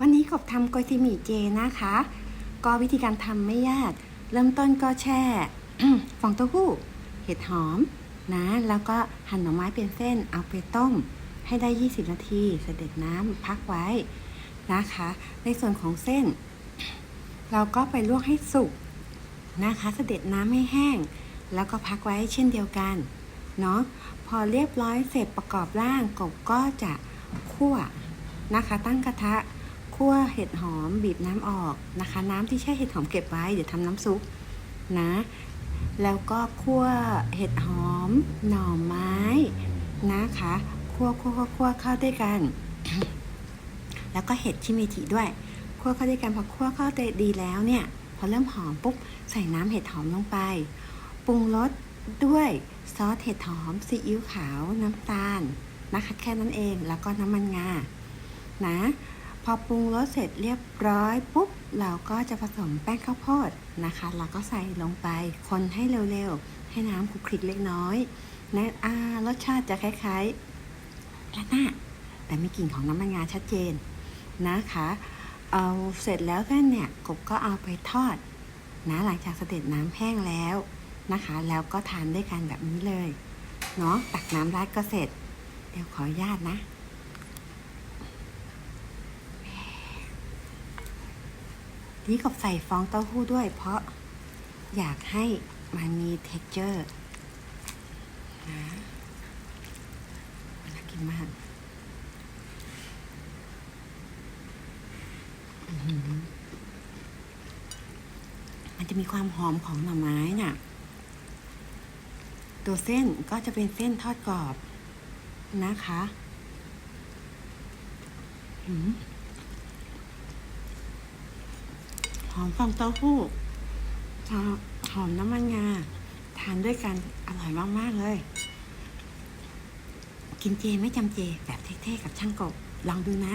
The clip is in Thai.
วันนี้กบทำโกยซีหมี่เจนะคะ ก็วิธีการทำไม่ยาก เริ่มต้นก็แช่ฟองเต้าหู้ เห็ดหอมนะ แล้วก็หั่นหน่อไม้เป็นเส้นเอาไปต้ม ให้ได้ 20 นาทีเสด็จน้ำพักไว้นะคะ ในส่วนของเส้น เราก็ไปลวกให้สุกนะคะ เสด็จน้ำให้แห้ง แล้วก็พักไว้เช่นเดียวกันเนาะพอเรียบร้อยเสร็จประกอบร่างกบก็จะคั่วนะคะ ตั้งกระทะ คั่วเห็ดหอมบีบน้ำออกนะคะ น้ำที่แช่เห็ดหอมเก็บไว้เดี๋ยวทำน้ำซุปนะ แล้วก็คั่วเห็ดหอมหน่อไม้นะคะคั่วคั่วคั่วคั่วเข้าด้วยกัน แล้วก็เห็ดชิเมจิด้วยคั่วเข้าด้วยกันพอคั่วเข้าได้ดีแล้วเนี่ยพอเริ่มหอมปุ๊บใส่น้ำเห็ดหอมลงไปปรุงรสด้วยซอสเห็ดหอมซีอิ๊วขาวน้ำตาลนะคะแค่นั้นเองแล้วก็น้ำมันงานะ พอปรุงรสเสร็จเรียบร้อยปุ๊บ เราก็จะผสมแป้งข้าวโพดนะคะเราก็ใส่ลงไป คนให้เร็วๆ ให้น้ำคลุกคลิกเล็กน้อยนะอ่ารสชาติจะคล้ายๆละหน้าแต่มีกลิ่นของน้ำมันงาชัดเจนนะคะ เอาเสร็จแล้วก็เนี่ยกบก็เอาไปทอดนะหลังจากเสด็จน้ำแห้งแล้วนะคะ แล้วก็ทานด้วยกันแบบนี้เลยเนาะตักน้ำราดก็เสร็จ เดี๋ยวขออนุญาตนะ นี่กับใส่ฟองเต้าหู้ด้วย เพราะอยากให้มันมี texture นะน่ากินมากมันจะมีความหอมของหน่อไม้น่ะ ตัวเส้นก็จะเป็นเส้นทอดกรอบนะคะ อืม หอมฟองเต้าหู้หอมน้ำมันงา ทานด้วยกันอร่อยมาก ๆ เลย กินเจไม่จำเจแบบเท่ๆกับช่างกบ ลองดูนะ